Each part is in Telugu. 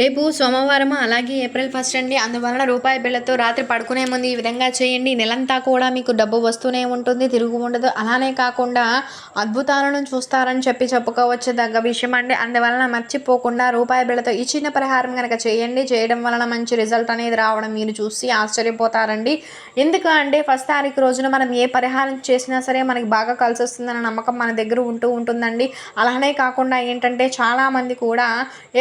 రేపు సోమవారం అలాగే ఏప్రిల్ ఫస్ట్ అండి. అందువలన రూపాయి బిళ్ళతో రాత్రి పడుకునే ముందు ఈ విధంగా చేయండి. నెలంతా కూడా మీకు డబ్బు వస్తూనే ఉంటుంది తిరుగు ఉండదు. అలానే కాకుండా అద్భుతాలను చూస్తారని చెప్పి చెప్పుకోవచ్చు. దగ్గ విషయం అండి. అందువలన మర్చిపోకుండా రూపాయి బిళ్ళతో ఈ చిన్న పరిహారం కనుక చేయండి. చేయడం వలన మంచి రిజల్ట్ అనేది రావడం మీరు చూసి ఆశ్చర్యపోతారండి. ఎందుకు అంటే ఫస్ట్ తారీఖు రోజున మనం ఏ పరిహారం చేసినా సరే మనకి బాగా కలిసి వస్తుందన్న నమ్మకం మన దగ్గర ఉంటూ ఉంటుందండి. అలానే కాకుండా ఏంటంటే చాలామంది కూడా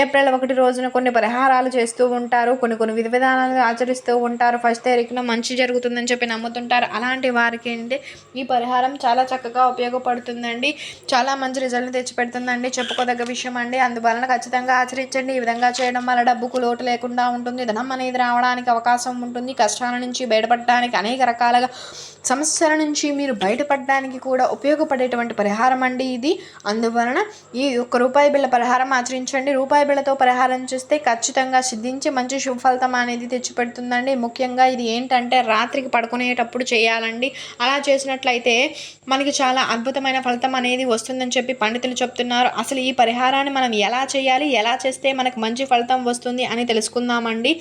ఏప్రిల్ ఒకటి రోజున కొన్ని కొన్ని పరిహారాలు చేస్తూ ఉంటారు కొన్ని కొన్ని విధి విధానాలు ఆచరిస్తూ ఉంటారు. ఫస్ట్ తారీఖున మంచి జరుగుతుందని చెప్పి నమ్ముతుంటారు. అలాంటి వారికి ఏంటి? ఈ పరిహారం చాలా చక్కగా ఉపయోగపడుతుందండి. చాలా మంచి రిజల్ట్ తెచ్చిపెడుతుందండి. చెప్పుకోదగ్గ విషయం అండి. అందువలన ఖచ్చితంగా ఆచరించండి. ఈ విధంగా చేయడం వల్ల డబ్బుకు లోటు లేకుండా ఉంటుంది. ధనం అనేది రావడానికి అవకాశం ఉంటుంది. కష్టాల నుంచి బయటపడడానికి అనేక రకాలుగా సమస్యల నుంచి మీరు బయటపడడానికి కూడా ఉపయోగపడేటువంటి పరిహారం అండి ఇది. అందువలన ఈ ఒక్క రూపాయి బిళ్ళ పరిహారం ఆచరించండి. రూపాయి బిళ్ళతో పరిహారం చేస్తే ఖచ్చితంగా సిద్ధించి మంచి శుభ ఫలితం అనేది తెచ్చిపెడుతుందండి. ముఖ్యంగా ఇది ఏంటంటే రాత్రికి పడుకునేటప్పుడు చేయాలండి. అలా చేసినట్లయితే మనకి చాలా అద్భుతమైన ఫలితం అనేది వస్తుందని చెప్పి పండితులు చెప్తున్నారు. అసలు ఈ పరిహారాన్ని మనం ఎలా చేయాలి ఎలా చేస్తే మనకు మంచి ఫలితం వస్తుంది అని తెలుసుకుందామండి.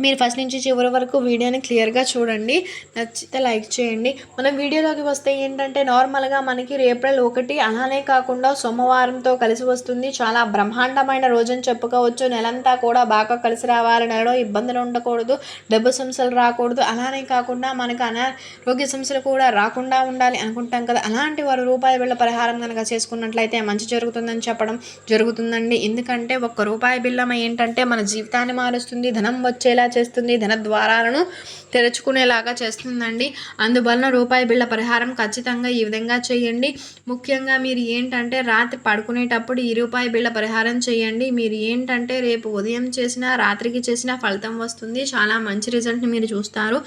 మీరు ఫస్ట్ నుంచి చివరి వరకు వీడియోని క్లియర్గా చూడండి. నచ్చితే లైక్ చేయండి. మనం వీడియోలోకి వస్తే ఏంటంటే నార్మల్గా మనకి ఏప్రిల్ ఒకటి అలానే కాకుండా సోమవారంతో కలిసి వస్తుంది. చాలా బ్రహ్మాండమైన రోజని చెప్పుకోవచ్చు. నెలంతా కూడా బాగా కలిసి రావాలి. నెలలో ఇబ్బందులు ఉండకూడదు. డబ్బు సమస్యలు రాకూడదు. అలానే కాకుండా మనకు అనారోగ్య సమస్యలు కూడా రాకుండా ఉండాలి అనుకుంటాం కదా. అలాంటి వారు రూపాయి బిళ్ళ పరిహారం కనుక చేసుకున్నట్లయితే మంచి జరుగుతుందని చెప్పడం జరుగుతుందండి. ఎందుకంటే ఒక్క రూపాయి బిళ్ళం ఏంటంటే మన జీవితాన్ని మారుస్తుంది. ధనం వచ్చేలా చేస్తుంది ధన ద్వారాలను తెరుచుకునేలాగా చేస్తుందండి. అందువలన రూపాయి బిళ్ళ పరిహారం ఖచ్చితంగా ఈ విధంగా చేయండి. ముఖ్యంగా మీరు ఏంటంటే రాత్రి పడుకునేటప్పుడు ఈ రూపాయి బిళ్ళ పరిహారం చేయండి. మీరు ఏంటంటే రేపు ఉదయం చేసినా రాత్రికి చేసినా ఫలితం వస్తుంది. చాలా మంచి రిజల్ట్ని మీరు చూస్తారు.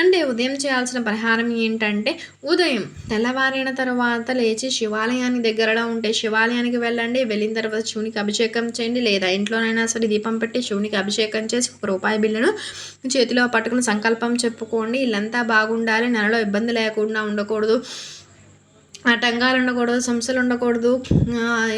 అంటే ఉదయం చేయాల్సిన పరిహారం ఏంటంటే ఉదయం తెల్లవారిన తర్వాత లేచి శివాలయానికి దగ్గరలో ఉంటే శివాలయానికి వెళ్ళండి వెళ్ళిన తర్వాత శివునికి అభిషేకం చేయండి లేదా ఇంట్లోనైనా సరే దీపం పెట్టి శివునికి అభిషేకం చేసి ఒక రూపాయి బిల్లును చేతిలో పట్టుకుని సంకల్పం చెప్పుకోండి. ఇల్లంతా బాగుండాలి నెలలో ఇబ్బంది లేకుండా ఉండకూడదు ఆటంకాలు ఉండకూడదు సమస్యలు ఉండకూడదు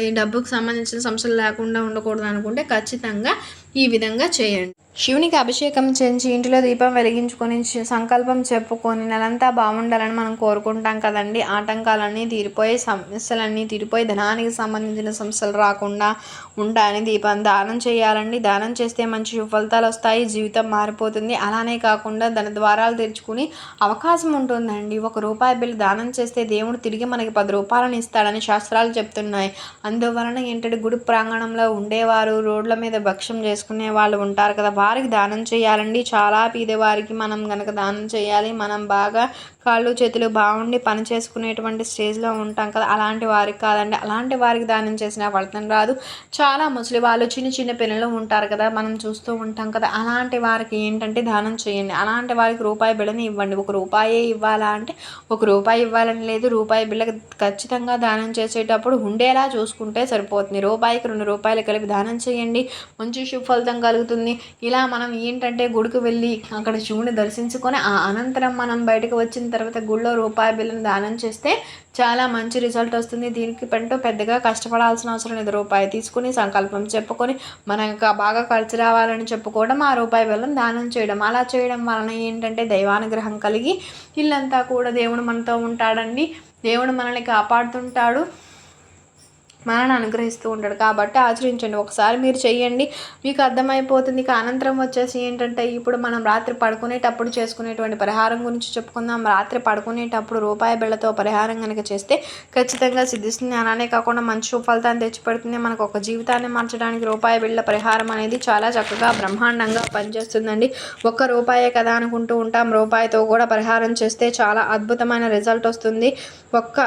ఈ డబ్బుకు సంబంధించిన సమస్యలు లేకుండా ఉండకూడదు అనుకుంటే ఖచ్చితంగా ఈ విధంగా చేయండి. శివునికి అభిషేకం చేయించి ఇంటిలో దీపం వెలిగించుకొని సంకల్పం చెప్పుకొని నెలంతా బాగుండాలని మనం కోరుకుంటాం కదండి. ఆటంకాలన్నీ తీరిపోయి సమస్యలన్నీ తీరిపోయి ధనానికి సంబంధించిన సమస్యలు రాకుండా ఉండాలని దీపం దానం చేయాలండి. దానం చేస్తే మంచి ఫలితాలు వస్తాయి జీవితం మారిపోతుంది. అలానే కాకుండా ధన ద్వారాలు తెరుచుకుని అవకాశం ఉంటుందండి. ఒక రూపాయి బిల్లు దానం చేస్తే దేవుడు తిరిగి మనకి పది రూపాయలను ఇస్తాడని శాస్త్రాలు చెప్తున్నాయి. అందువలన ఏంటంటే గుడి ప్రాంగణంలో ఉండేవారు రోడ్ల మీద భక్ష్యం చేసుకునే వాళ్ళు ఉంటారు కదా. వారికి దానం చేయాలండి. చాలా పేదవారికి మనం కనుక దానం చేయాలి. మనం బాగా కాళ్ళు చేతులు బాగుండి పని చేసుకునేటువంటి స్టేజ్లో ఉంటాం కదా అలాంటి వారికి కాదండి. అలాంటి వారికి దానం చేసిన ఫలితం రాదు. చాలా ముసలి వాళ్ళు చిన్న చిన్న పిల్లలు ఉంటారు కదా మనం చూస్తూ ఉంటాం కదా అలాంటి వారికి ఏంటంటే దానం చేయండి. అలాంటి వారికి రూపాయి బిళ్ళని ఇవ్వండి. ఒక రూపాయే ఇవ్వాలా అంటే ఒక రూపాయి ఇవ్వాలని లేదు. రూపాయి బిళ్ళకి ఖచ్చితంగా దానం చేసేటప్పుడు ఉండేలా చూసుకుంటే సరిపోతుంది. రూపాయికి రెండు రూపాయలు కలిపి దానం చేయండి. మంచి సుఫలితం కలుగుతుంది. ఇలా మనం ఏంటంటే గుడికి వెళ్ళి అక్కడ శివుని దర్శించుకొని ఆ అనంతరం మనం బయటకు వచ్చిన తర్వాత గుళ్ళో రూపాయి బిల్లును దానం చేస్తే చాలా మంచి రిజల్ట్ వస్తుంది. దీనికి పంటూ పెద్దగా కష్టపడాల్సిన అవసరం లేదు. రూపాయి తీసుకుని సంకల్పం చెప్పుకొని మనకు బాగా ఖర్చు రావాలని చెప్పుకోవడం ఆ రూపాయి బిల్లను దానం చేయడం. అలా చేయడం వలన ఏంటంటే దైవానుగ్రహం కలిగి ఇల్లంతా కూడా దేవుడు మనతో ఉంటాడండి. దేవుడు మనల్ని కాపాడుతుంటాడు. మనల్ని అనుగ్రహిస్తూ ఉంటాడు. కాబట్టి ఆచరించండి. ఒకసారి మీరు చేయండి మీకు అర్థమైపోతుంది ఇక అనంతరం వచ్చేసి ఏంటంటే ఇప్పుడు మనం రాత్రి పడుకునేటప్పుడు చేసుకునేటువంటి పరిహారం గురించి చెప్పుకుందాం. రాత్రి పడుకునేటప్పుడు రూపాయి బిళ్ళతో పరిహారం కనుక చేస్తే ఖచ్చితంగా సిద్ధిస్తుంది అలానే కాకుండా మంచి ఫలితాన్ని తెచ్చిపెడుతుంది. మనకు ఒక జీవితాన్ని మార్చడానికి రూపాయి బిళ్ళ పరిహారం అనేది చాలా చక్కగా బ్రహ్మాండంగా పనిచేస్తుందండి. ఒక్క రూపాయే కదా అనుకుంటూ ఉంటాం. రూపాయితో కూడా పరిహారం చేస్తే చాలా అద్భుతమైన రిజల్ట్ వస్తుంది. ఒక్క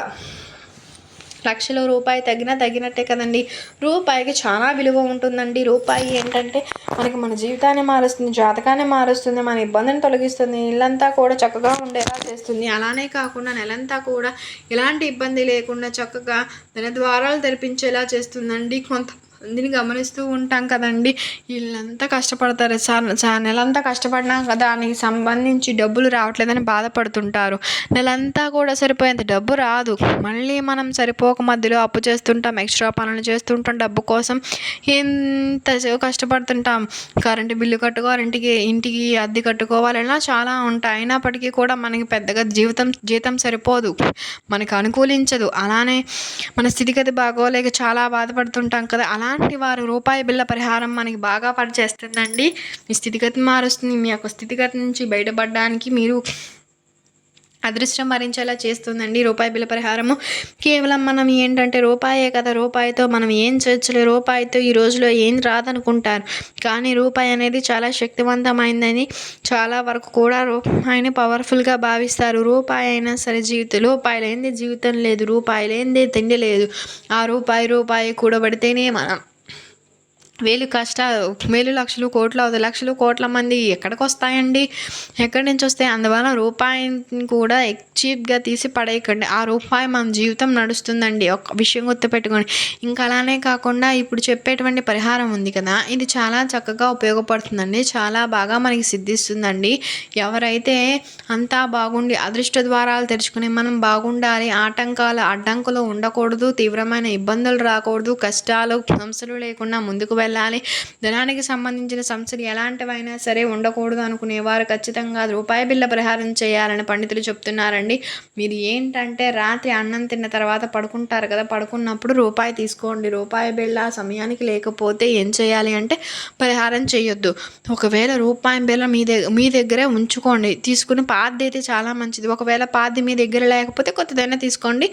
లక్షలో రూపాయి తగ్గినా తగ్గినట్టే కదండి. రూపాయికి చాలా విలువ ఉంటుందండి. రూపాయి ఏంటంటే మనకి మన జీవితాన్ని మారుస్తుంది జాతకాన్ని మారుస్తుంది మన ఇబ్బందిని తొలగిస్తుంది ఇల్లంతా కూడా చక్కగా ఉండేలా చేస్తుంది. అలానే కాకుండా నెలంతా కూడా ఎలాంటి ఇబ్బంది లేకుండా చక్కగా ధన ద్వారాలు తెరిపించేలా చేస్తుందండి. కొంత దీన్ని గమనిస్తూ ఉంటాం కదండి. వీళ్ళంతా కష్టపడతారు. చా- చా నెలంతా కష్టపడినా కదా దానికి సంబంధించి డబ్బులు రావట్లేదని బాధపడుతుంటారు. నెలంతా కూడా సరిపోయేంత డబ్బు రాదు. మళ్ళీ మనం సరిపోక మధ్యలో అప్పు చేస్తుంటాం ఎక్స్ట్రా పనులు చేస్తుంటాం డబ్బు కోసం ఎంత కష్టపడుతుంటాం. కరెంటు బిల్లు కట్టుకోవాలి ఇంటికి ఇంటికి అద్దె కట్టుకోవాలి ఇలా చాలా ఉంటాయి. అయినప్పటికీ కూడా మనకి పెద్దగా జీవితం జీతం సరిపోదు. మనకు అనుకూలించదు. అలానే మన స్థితిగతి బాగోలేక చాలా బాధపడుతుంటాం కదా. అలా అలాంటి వారు రూపాయి బిళ్ళ పరిహారం మనకి బాగా పనిచేస్తుందండి. మీ స్థితిగతి మారుస్తుంది. మీ యొక్క స్థితిగతి నుంచి బయటపడడానికి మీరు అదృష్టం భరించేలా చేస్తుందండి రూపాయి బిల పరిహారము. కేవలం మనం ఏంటంటే రూపాయే కదా రూపాయితో మనం ఏం చేయొచ్చులే? రూపాయితో ఈ రోజులో ఏం రాదనుకుంటారు? కానీ రూపాయి అనేది చాలా శక్తివంతమైందని చాలా వరకు కూడా రూపాయిని పవర్ఫుల్గా భావిస్తారు. రూపాయి అయినా సరే జీవితం రూపాయి లేనిదే జీవితం లేదు రూపాయి లేనిదే తిండి లేదు. ఆ రూపాయి రూపాయి కూడబడితేనే మనం వేలు కష్టాలు వేలు లక్షలు కోట్లు అవుతాయి. లక్షలు కోట్ల మంది ఎక్కడికి వస్తాయండి ఎక్కడి నుంచి వస్తాయి? అందువల్ల రూపాయిని కూడా చీప్గా తీసి పడేయకండి. ఆ రూపాయి మన జీవితం నడుస్తుందండి. ఒక విషయం గుర్తుపెట్టుకోండి. ఇంకా అలానే కాకుండా ఇప్పుడు చెప్పేటువంటి పరిహారం ఉంది కదా ఇది చాలా చక్కగా ఉపయోగపడుతుందండి. చాలా బాగా మనకి సిద్ధిస్తుందండి. ఎవరైతే అంతా బాగుండి అదృష్ట ద్వారాలు తెరుచుకుని మనం బాగుండాలి ఆటంకాలు అడ్డంకులు ఉండకూడదు తీవ్రమైన ఇబ్బందులు రాకూడదు కష్టాలు సమస్యలు లేకుండా ముందుకు వెళ్ళాలి. ధనానికి సంబంధించిన సమస్యలు ఎలాంటివైనా సరే ఉండకూడదు అనుకునేవారు ఖచ్చితంగా రూపాయి బిళ్ళ పరిహారం చేయాలని పండితులు చెప్తున్నారండి. మీరు ఏంటంటే రాత్రి అన్నం తిన్న తర్వాత పడుకుంటారు కదా పడుకున్నప్పుడు రూపాయి తీసుకోండి. రూపాయి బిళ్ళ సమయానికి లేకపోతే ఏం చేయాలి అంటే పరిహారం చేయొద్దు. ఒకవేళ రూపాయి బిళ్ళ మీ దగ్గర మీ దగ్గరే ఉంచుకోండి. తీసుకుని పాద్ది అయితే చాలా మంచిది. ఒకవేళ పాద్ది మీ దగ్గర లేకపోతే కొత్తదైనా తీసుకోండి.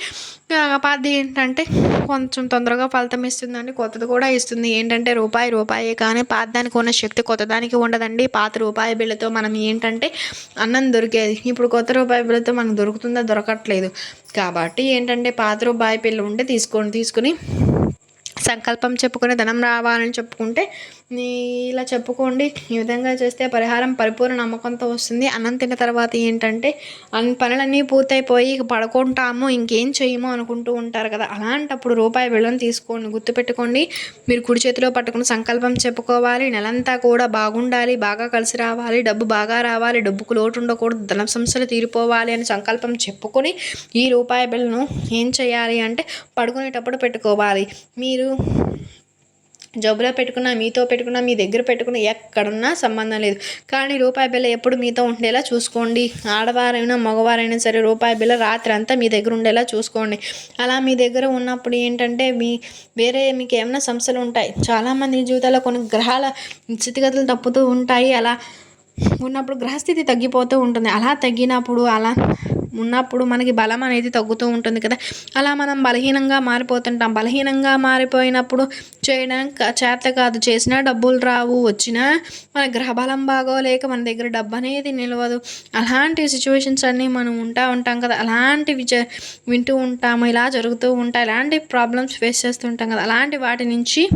పాద్ది ఏంటంటే కొంచెం తొందరగా ఫలితం ఇస్తుందండి. కొత్తది కూడా ఇస్తుంది. ఏంటంటే రూపాయి రూపాయే కానీ పాత దానికి ఉన్న శక్తి కొత్త దానికి ఉండదండి. పాత రూపాయి బిళ్ళతో మనం ఏంటంటే అన్నం దొరికేది. ఇప్పుడు కొత్త రూపాయి బిళ్ళతో మనకు దొరుకుతుందా? దొరకట్లేదు. కాబట్టి ఏంటంటే పాత రూపాయి బిల్లు ఉంటే తీసుకోండి తీసుకుని సంకల్పం చెప్పుకొని ధనం రావాలని చెప్పుకుంటే నీ ఇలా చెప్పుకోండి. ఈ విధంగా చేస్తే పరిహారం పరిపూర్ణ నమ్మకంతో వస్తుంది. అన్నం తిన్న తర్వాత ఏంటంటే అన్ని పనులన్నీ పూర్తయిపోయి పడుకుంటాము ఇంకేం చేయము అనుకుంటూ ఉంటారు కదా. అలాంటప్పుడు రూపాయి బిళ్ళను తీసుకోండి గుర్తుపెట్టుకోండి మీరు కుడి చేతిలో పట్టుకుని సంకల్పం చెప్పుకోవాలి. నెలంతా కూడా బాగుండాలి బాగా కలిసి రావాలి డబ్బు బాగా రావాలి డబ్బుకు లోటు ఉండకూడదు ధన సమస్యలు తీరిపోవాలి అని సంకల్పం చెప్పుకొని ఈ రూపాయి బిళ్ళను ఏం చేయాలి అంటే పడుకునేటప్పుడు పెట్టుకోవాలి. మీరు జబ్బులో పెట్టుకున్నా మీతో పెట్టుకున్నా మీ దగ్గర పెట్టుకున్నా ఎక్కడున్నా సంబంధం లేదు. కానీ రూపాయి బిల్ల ఎప్పుడు మీతో ఉండేలా చూసుకోండి. ఆడవారైనా మగవారైనా సరే రూపాయి బిల్ల రాత్రి అంతా మీ దగ్గర ఉండేలా చూసుకోండి. అలా మీ దగ్గర ఉన్నప్పుడు ఏంటంటే మీ వేరే మీకు ఏమైనా సమస్యలు ఉంటాయి. చాలామంది జీవితాల్లో కొన్ని గ్రహాల స్థితిగతులు తప్పుతూ ఉంటాయి. అలా ఉన్నప్పుడు గ్రహస్థితి తగ్గిపోతూ ఉంటుంది. అలా తగ్గినప్పుడు అలా ఉన్నప్పుడు మనకి బలం అనేది తగ్గుతూ ఉంటుంది కదా. అలా మనం బలహీనంగా మారిపోతుంటాం. బలహీనంగా మారిపోయినప్పుడు చేయడానికి చేత కాదు. చేసినా డబ్బులు రావు. వచ్చినా మన గ్రహబలం బాగోలేక మన దగ్గర డబ్బు అనేది నిలవదు. అలాంటి సిచ్యువేషన్స్ అన్నీ మనం ఉంటా ఉంటాం కదా. అలాంటివి వింటూ ఉంటాము. ఇలా జరుగుతూ ఉంటాయి. ఇలాంటి ప్రాబ్లమ్స్ ఫేస్ చేస్తూ ఉంటాం కదా. అలాంటి వాటి నుంచి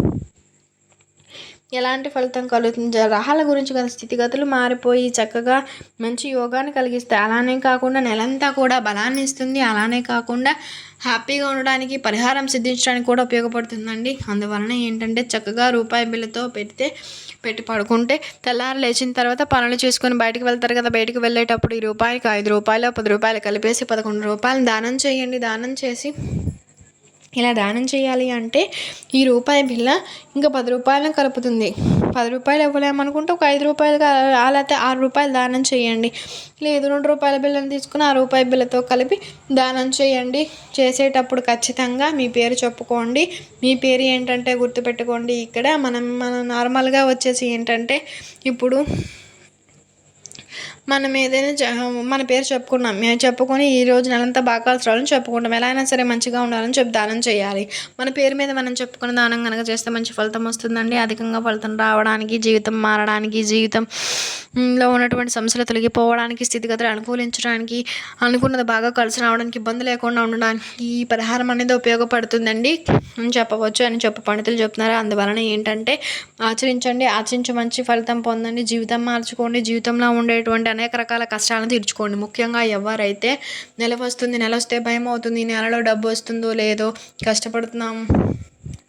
ఎలాంటి ఫలితం కలుగుతుంది? గ్రహాల గురించి గల స్థితిగతులు మారిపోయి చక్కగా మంచి యోగాన్ని కలిగిస్తాయి అలానే కాకుండా నెలంతా కూడా బలాన్ని ఇస్తుంది. అలానే కాకుండా హ్యాపీగా ఉండడానికి పరిహారం సిద్ధించడానికి కూడా ఉపయోగపడుతుందండి. అందువలన ఏంటంటే చక్కగా రూపాయి బిల్లుతో పెడితే పెట్టి పడుకుంటే తెల్లారి లేచిన తర్వాత పనులు చేసుకొని బయటకు వెళ్తారు కదా. బయటకు వెళ్ళేటప్పుడు ఈ రూపాయికి ఐదు రూపాయలు పది రూపాయలు కలిపేసి పదకొండు రూపాయలు దానం చేయండి. దానం చేసి ఇలా దానం చేయాలి అంటే ఈ రూపాయి బిళ్ళ ఇంకా పది రూపాయలను కలుపుతుంది. పది రూపాయలు ఇవ్వలేమనుకుంటే ఒక ఐదు రూపాయలు అలా ఆరు రూపాయలు దానం చేయండి. లేదు రెండు రూపాయల బిళ్ళను తీసుకుని ఆ రూపాయి బిళ్ళతో కలిపి దానం చేయండి. చేసేటప్పుడు ఖచ్చితంగా మీ పేరు చెప్పుకోండి. మీ పేరు ఏంటంటే గుర్తుపెట్టుకోండి. ఇక్కడ మనం మనం నార్మల్గా వచ్చేసి ఏంటంటే ఇప్పుడు మనం ఏదైనా మన పేరు చెప్పుకున్నాం. మేము చెప్పుకొని ఈ రోజు నెలంతా బాగా కలిసి రావాలని చెప్పుకుంటాం. ఎలా అయినా సరే మంచిగా ఉండాలని చెప్పి దానం చేయాలి. మన పేరు మీద మనం చెప్పుకున్న దానం కనుక చేస్తే మంచి ఫలితం వస్తుందండి. అధికంగా ఫలితం రావడానికి జీవితం మారడానికి జీవితంలో ఉన్నటువంటి సమస్యలు తొలగిపోవడానికి స్థితిగతులు అనుకూలించడానికి అనుకున్నది బాగా కలిసి రావడానికి ఇబ్బంది లేకుండా ఉండడానికి ఈ పరిహారం అనేది ఉపయోగపడుతుందండి అని చెప్పవచ్చు అని చెప్పు పండితులు చెప్తున్నారు. అందువలన ఏంటంటే ఆచరించండి. ఆచరించి మంచి ఫలితం పొందండి. జీవితం మార్చుకోండి. జీవితంలో ఉండేటువంటి అనేక రకాల కష్టాలను తీర్చుకోండి. ముఖ్యంగా ఎవరైతే నెల వస్తుంది నెల వస్తే భయం అవుతుంది ఈ నెలలో డబ్బు వస్తుందో లేదో కష్టపడుతున్నాం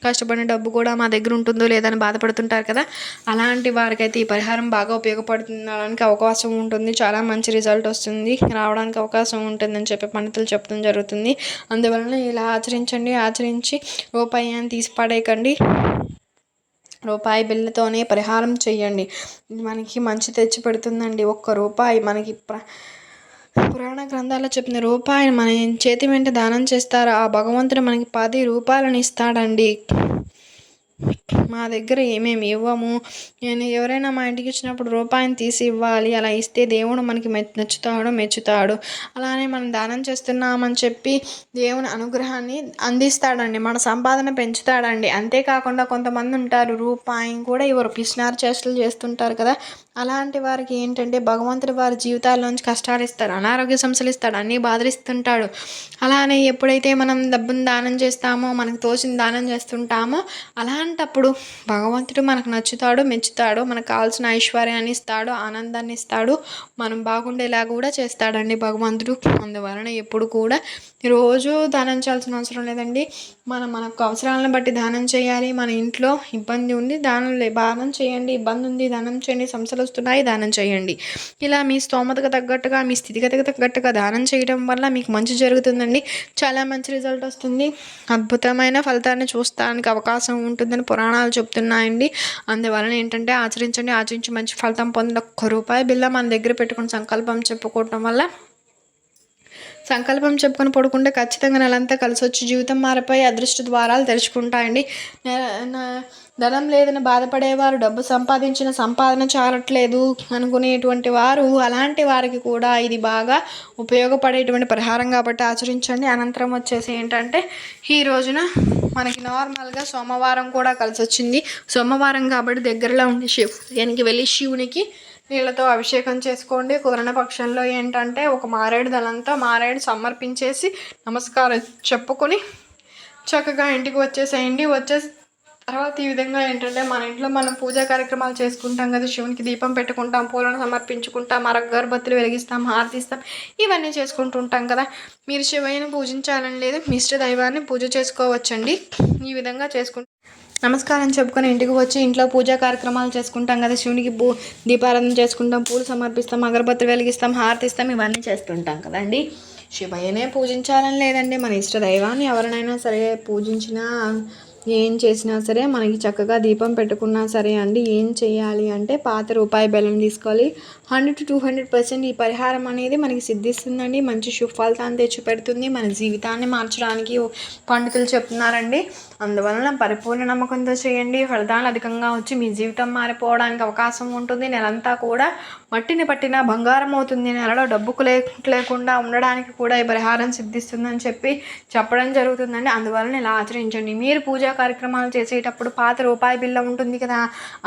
కష్టపడిన డబ్బు కూడా మా దగ్గర ఉంటుందో లేదని బాధపడుతుంటారు కదా అలాంటి వారికైతే ఈ పరిహారం బాగా ఉపయోగపడుతుందడానికి అవకాశం ఉంటుంది. చాలా మంచి రిజల్ట్ వస్తుంది. రావడానికి అవకాశం ఉంటుందని చెప్పి పండితులు చెప్పడం జరుగుతుంది. అందువలన ఇలా ఆచరించండి. ఆచరించి రూపాయి అని తీసి పడేయకండి. రూపాయి బిళ్ళతోనే పరిహారం చేయండి మనకి మంచి తెచ్చి పెడుతుందండి ఒక్క రూపాయి. మనకి ప్ర పురాణ గ్రంథాల్లో చెప్పిన రూపాయిని మన చేతి వెంట దానం చేస్తారు? ఆ భగవంతుడు మనకి పది రూపాయలను ఇస్తాడండి. మా దగ్గర ఏమేమి ఇవ్వము? నేను ఎవరైనా మా ఇంటికి వచ్చినప్పుడు రూపాయిని తీసి ఇవ్వాలి అలా ఇస్తే దేవుడు మనకి మె నచ్చుతాడు మెచ్చుతాడు. అలానే మనం దానం చేస్తున్నామని చెప్పి దేవుని అనుగ్రహాన్ని అందిస్తాడండి మన సంపాదన పెంచుతాడండి. అంతేకాకుండా కొంతమంది ఉంటారు రూపాయిని కూడా ఇవ్వరు. పిసినారు చేష్టలు చేస్తుంటారు కదా అలాంటి వారికి ఏంటంటే భగవంతుడు వారి జీవితాల్లోంచి కష్టాలు ఇస్తారు అనారోగ్య సమస్యలు ఇస్తాడు అన్నీ బాధలిస్తుంటాడు. అలానే ఎప్పుడైతే మనం డబ్బును దానం చేస్తామో మనకు తోచిన దానం చేస్తుంటామో అలాంటప్పుడు భగవంతుడు మనకు నచ్చుతాడు మెచ్చుతాడు మనకు కావాల్సిన ఐశ్వర్యాన్ని ఇస్తాడు ఆనందాన్ని ఇస్తాడు మనం బాగుండేలా కూడా చేస్తాడండి భగవంతుడు. అందువలన ఎప్పుడు కూడా రోజు దానం చేయాల్సిన అవసరం లేదండి. మనం మనకు అవసరాలను బట్టి దానం చేయాలి. మన ఇంట్లో ఇబ్బంది ఉంది దానం లే దానం చేయండి ఇబ్బంది ఉంది దానం చేయండి సమస్యలు వస్తున్నాయి దానం చేయండి. ఇలా మీ స్తోమతకు తగ్గట్టుగా మీ స్థితిగతికి తగ్గట్టుగా దానం చేయడం వల్ల మీకు మంచి జరుగుతుందండి. చాలా మంచి రిజల్ట్ వస్తుంది. అద్భుతమైన ఫలితాన్ని చూస్తానికి అవకాశం ఉంటుందని పురాణాలు చెప్తున్నాయండి. అందువలన ఏంటంటే ఆచరించండి ఆచరించి మంచి ఫలితం పొందిన ఒక్క రూపాయి బిల్ల మన దగ్గర పెట్టుకుని సంకల్పం చెప్పుకోవటం వల్ల సంకల్పం చెప్పుకొని పడుకుంటే ఖచ్చితంగా నెలంతా కలిసి వచ్చి జీవితం మారిపోయి అదృష్ట ద్వారాలు తెరుచుకుంటాయండి. ధనం లేదని బాధపడేవారు డబ్బు సంపాదించిన సంపాదన చాలట్లేదు అనుకునేటువంటి వారు అలాంటి వారికి కూడా ఇది బాగా ఉపయోగపడేటువంటి పరిహారం కాబట్టి ఆచరించండి. అనంతరం వచ్చేసి ఏంటంటే ఈ రోజున మనకి నార్మల్గా సోమవారం కూడా కలిసి వచ్చింది సోమవారం కాబట్టి దగ్గరలో ఉండే శివునికి వెళ్ళి శివునికి నీళ్ళతో అభిషేకం చేసుకోండి. కుదరని పక్షంలో ఏంటంటే ఒక మారేడు దళంతో మారేడు సమర్పించేసి నమస్కారం చెప్పుకొని చక్కగా ఇంటికి వచ్చేసేయండి. వచ్చేసి తర్వాత ఈ విధంగా ఏంటంటే మన ఇంట్లో మనం పూజా కార్యక్రమాలు చేసుకుంటాం కదా శివునికి దీపం పెట్టుకుంటాం పూలను సమర్పించుకుంటాం అరగరబత్తులు వెలిగిస్తాం హారతిస్తాం ఇవన్నీ చేసుకుంటూ ఉంటాం కదా. మీరు శివయ్యని పూజించాలని లేదు మీ ఇష్ట దైవాన్ని పూజ చేసుకోవచ్చండి. ఈ విధంగా చేసుకుంటాం నమస్కారం చెప్పుకొని ఇంటికి వచ్చి ఇంట్లో పూజా కార్యక్రమాలు చేసుకుంటాం కదా శివునికి పూ దీపారాధన చేసుకుంటాం పూలు సమర్పిస్తాం అగరబత్తులు వెలిగిస్తాం హారతిస్తాం ఇవన్నీ చేస్తుంటాం కదండి. శివయ్యనే పూజించాలని లేదండి మన ఇష్ట దైవాన్ని ఎవరినైనా సరే పూజించినా ఏం చేసినా సరే మనకి చక్కగా దీపం పెట్టుకున్నా సరే అండి ఏం చేయాలి అంటే పాత రూపాయి బెల్లం తీసుకోవాలి. Hundred to two hundred percent ఈ పరిహారం అనేది మనకి సిద్ధిస్తుందండి. మంచి సుఫలితాన్ని తెచ్చిపెడుతుంది. మన జీవితాన్ని మార్చడానికి పండితులు చెప్తున్నారండి. అందువలన పరిపూర్ణ నమ్మకంతో చేయండి. ఫలితాలు అధికంగా వచ్చి మీ జీవితం మారిపోవడానికి అవకాశం ఉంటుంది. నెలంతా కూడా మట్టిని పట్టిన బంగారం అవుతుంది నెలలో డబ్బుకు లేకుండా ఉండడానికి కూడా ఈ పరిహారం సిద్ధిస్తుందని చెప్పి చెప్పడం జరుగుతుందండి. అందువలన ఇలా ఆచరించండి. మీరు పూజా కార్యక్రమాలు చేసేటప్పుడు పాత రూపాయి బిల్ల ఉంటుంది కదా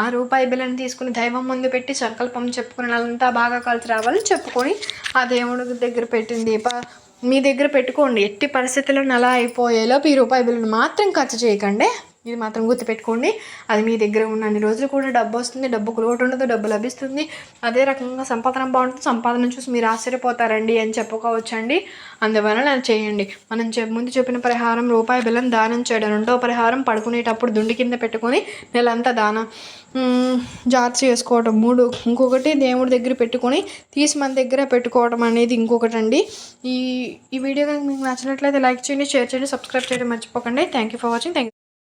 ఆ రూపాయి బిల్లను తీసుకుని దైవం ముందు పెట్టి సంకల్పం చెప్పుకుని నెలంతా బాగా కలిసి రావాలని చెప్పుకొని ఆ దేవుడి దగ్గర పెట్టింది. మీ దగ్గర పెట్టుకోండి. ఎట్టి పరిస్థితుల్లో నెల అయిపోయేలోపు ఈ రూపాయి బిల్లును మాత్రం ఖర్చు చేయకండి. ఇది మాత్రం గుర్తుపెట్టుకోండి. అది మీ దగ్గర ఉన్న అన్ని రోజులు కూడా డబ్బు వస్తుంది. డబ్బుకు లోటు ఉండదు డబ్బు లభిస్తుంది. అదే రకంగా సంపాదన బాగుంటుంది. సంపాదన చూసి మీరు ఆశ్చర్యపోతారండి అని చెప్పుకోవచ్చండి. అందువలన చేయండి. మనం ముందు చెప్పిన పరిహారం రూపాయి బిల్లం దానం చేయడం రెండో పరిహారం పడుకునేటప్పుడు దుండి కింద పెట్టుకొని నెలంతా దానం జాతి చేసుకోవడం మూడు ఇంకొకటి దేవుడి దగ్గర పెట్టుకొని తీసి మన దగ్గర పెట్టుకోవడం అనేది ఇంకొకటి అండి ఈ ఈ వీడియో కనుక మీకు నచ్చినట్లయితే లైక్ చేయండి షేర్ చేయండి సబ్స్క్రైబ్ చేయడం మర్చిపోకండి. Thank you for watching thank